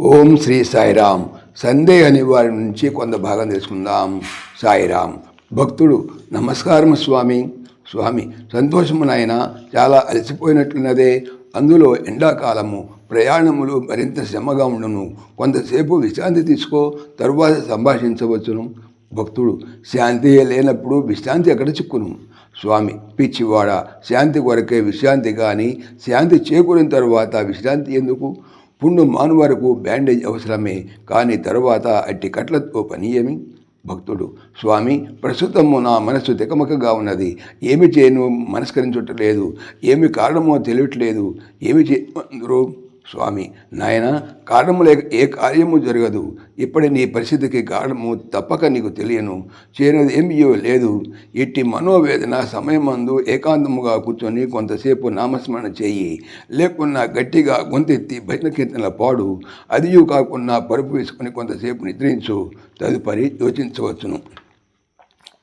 ఓం శ్రీ సాయిరామ్ సందేహ నివారణ నుంచి కొంత భాగం తెలుసుకుందాం. సాయిరామ్ భక్తుడు నమస్కారం స్వామి. స్వామి సంతోషము నాయన. చాలా అలసిపోయినట్లున్నదే. అందులో ఎండాకాలము ప్రయాణములు మరింత శ్రమగా ఉండును. కొంతసేపు విశ్రాంతి తీసుకో తరువాత సంభాషించవచ్చును. భక్తుడు శాంతి లేనప్పుడు విశ్రాంతి ఎక్కడ చిక్కును? స్వామి పిచ్చివాడ శాంతి కొరకే విశ్రాంతి కానీ శాంతి చేకూరిన తరువాత విశ్రాంతి ఎందుకు? పుండు మాను వరకు బ్యాండేజ్ అవసరమే కానీ తరువాత అట్టి కట్లతో పని భక్తుడు స్వామి ప్రస్తుతము నా మనస్సు తికమకగా ఉన్నది. ఏమి చేయను? మనస్కరించుటలేదు ఏమి కారణమో తెలియట్లేదు. ఏమి చేయరు స్వామి నాయన కారణము లేక ఏ కార్యము జరగదు. ఇప్పటి నీ పరిస్థితికి కారణము తప్పక నీకు తెలియను. చేయనది ఏమియో లేదు. ఇట్టి మనోవేదన సమయమందు ఏకాంతముగా కూర్చొని కొంతసేపు నామస్మరణ చేయి. లేకున్నా గట్టిగా గొంతెత్తి భజన కీర్తనల పాడు. అదియు కాకుండా పరుపు వేసుకొని కొంతసేపు నిద్రించు. తదుపరి యోచించవచ్చును.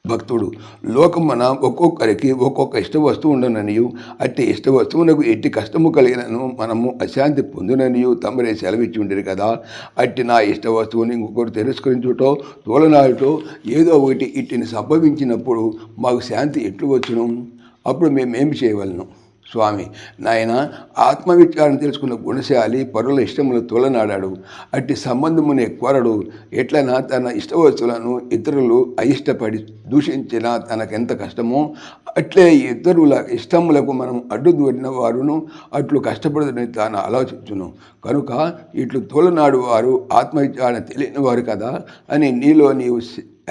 భక్తుడు. లోకమున ఒక్కొక్కరికి ఒక్కొక్క ఇష్ట వస్తువు ఉండననియు అట్టి ఇష్ట వస్తువునకు ఎట్టి కష్టము కలిగినను మనము అశాంతి పొందుననియు తమరే సెలవిచ్చి ఉండేది కదా. అట్టి నా ఇష్ట వస్తువుని ఇంకొకరు తిరస్కరించుటో తోలనాడుటో ఏదో ఒకటి ఇట్టిని సంభవించినప్పుడు మాకు శాంతి ఎట్లు వచ్చును? అప్పుడు మేమేమి చేయవలను? స్వామి. నాయన ఆత్మవిచారణ తెలుసుకున్న గుణశాలి పరుల ఇష్టములు తోలనాడాడు. అట్టి సంబంధమునే కోరడు. ఎట్లనా తన ఇష్టవస్తువులను ఇతరులు అయిష్టపడి దూషించిన తనకెంత కష్టమో అట్లే ఇతరుల ఇష్టములకు మనం అడ్డు దూరిన వారును అట్లు కష్టపడదని తాను ఆలోచించును. కనుక ఇట్లు తోలనాడు వారు ఆత్మవిచారణ తెలియని వారు కదా అని నీలో నీవు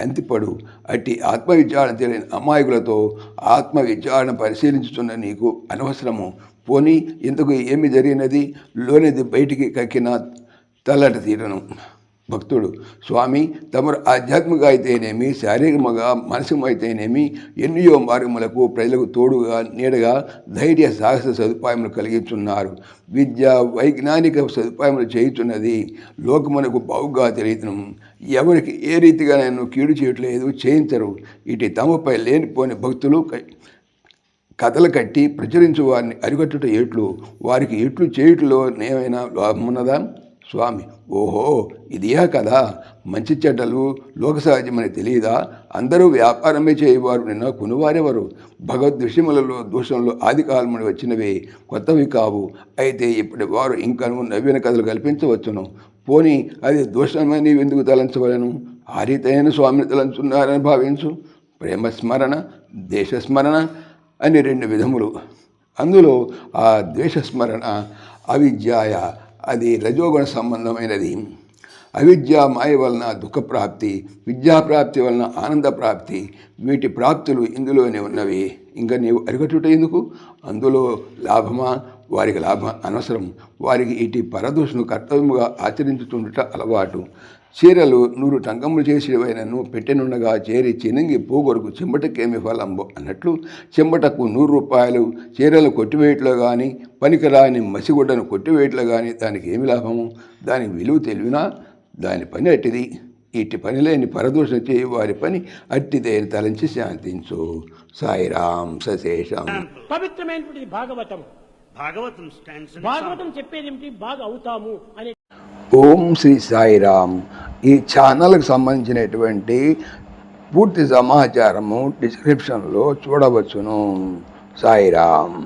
అంతిపడు అట్టి ఆత్మవిచారణ తెలియని అమాయకులతో ఆత్మవిచారణ పరిశీలించుతున్న నీకు అనవసరము. పోనీ ఇంతకు ఏమి జరిగినది? లోనిది బయటికి కక్కిన తల్లట తీరను. భక్తుడు స్వామి తమరు ఆధ్యాత్మిక అయితేనేమి శారీరకంగా మానసికమైతేనేమి ఎన్నో మార్గములకు ప్రజలకు తోడుగా నీడగా ధైర్య సాహస సదుపాయములు కలిగించున్నారు. విద్య వైజ్ఞానిక సదుపాయములు చేయుచున్నది లోకమునకు బావుగా తెలియటం ఎవరికి ఏ రీతిగా నేను కీడు చేయట్లేదు చేయించరు. ఇటు తమపై లేనిపోని భక్తులు కథలు కట్టి ప్రచురించు వారిని అరికట్టుట ఏట్లు. వారికి ఎట్లు చేయుటలో ఏమైనా లాభమున్నదా స్వామి ఓహో ఇదియా కదా. మంచి చెడ్డలు లోక సహజమని తెలియదా? అందరూ వ్యాపారమే చేయవారు నిన్న కొనువారెవరు? భగవద్విషయములలో దోషంలో ఆది కాలముని వచ్చినవే కొత్తవి కావు. అయితే ఇప్పటి వారు ఇంకను నవీన కథలు కల్పించవచ్చును. పోని అది దోషమని ఎందుకు తలంచవలను? ఆ రీతైన స్వామిని తలంచున్నారని భావించు. ప్రేమ స్మరణ దేశస్మరణ అని రెండు విధములు. అందులో ఆ ద్వేషస్మరణ అవిద్యాయ అది రజోగుణ సంబంధమైనది. అవిద్య మాయ వలన దుఃఖప్రాప్తి విద్యాప్రాప్తి వలన ఆనంద ప్రాప్తి వీటి ప్రాప్తులు ఇందులోనే ఉన్నవి. ఇంకా నీవు అరిగట్టుట ఎందుకు? అందులో లాభమా? వారికి లాభం అనవసరం. వారికి ఇటు పరదోషను కర్తవ్యముగా ఆచరించుతుండట అలవాటు. చీరలు నూరు టంకములు చేసేవైనను పెట్టెనుండగా చేరి చినంగి పోగొరకు చెంబటకేమి ఫలంబు అన్నట్లు చెంబటకు నూరు రూపాయలు చీరలు కొట్టివేయట్లో కానీ పనికిరాని మసిగుడ్డను కొట్టివేయట్లో కానీ దానికి ఏమి లాభము? దానికి విలువ తెలివినా దాని పని అట్టిది. ఇట్టి పని లేని పరదోషం చేయి వారి పని అట్టిదేని తలంచి శాంతించు. సాయిరాం సశేషం. పవిత్రమైనటువంటి భాగవతం In భాగవతం చెప్పేది ఏమిటి బాగా అవుతాము అనే ఓం శ్రీ సాయిరామ్. ఈ ఛానల్కి సంబంధించినటువంటి పూర్తి సమాచారము డిస్క్రిప్షన్లో చూడవచ్చును. సాయిరామ్.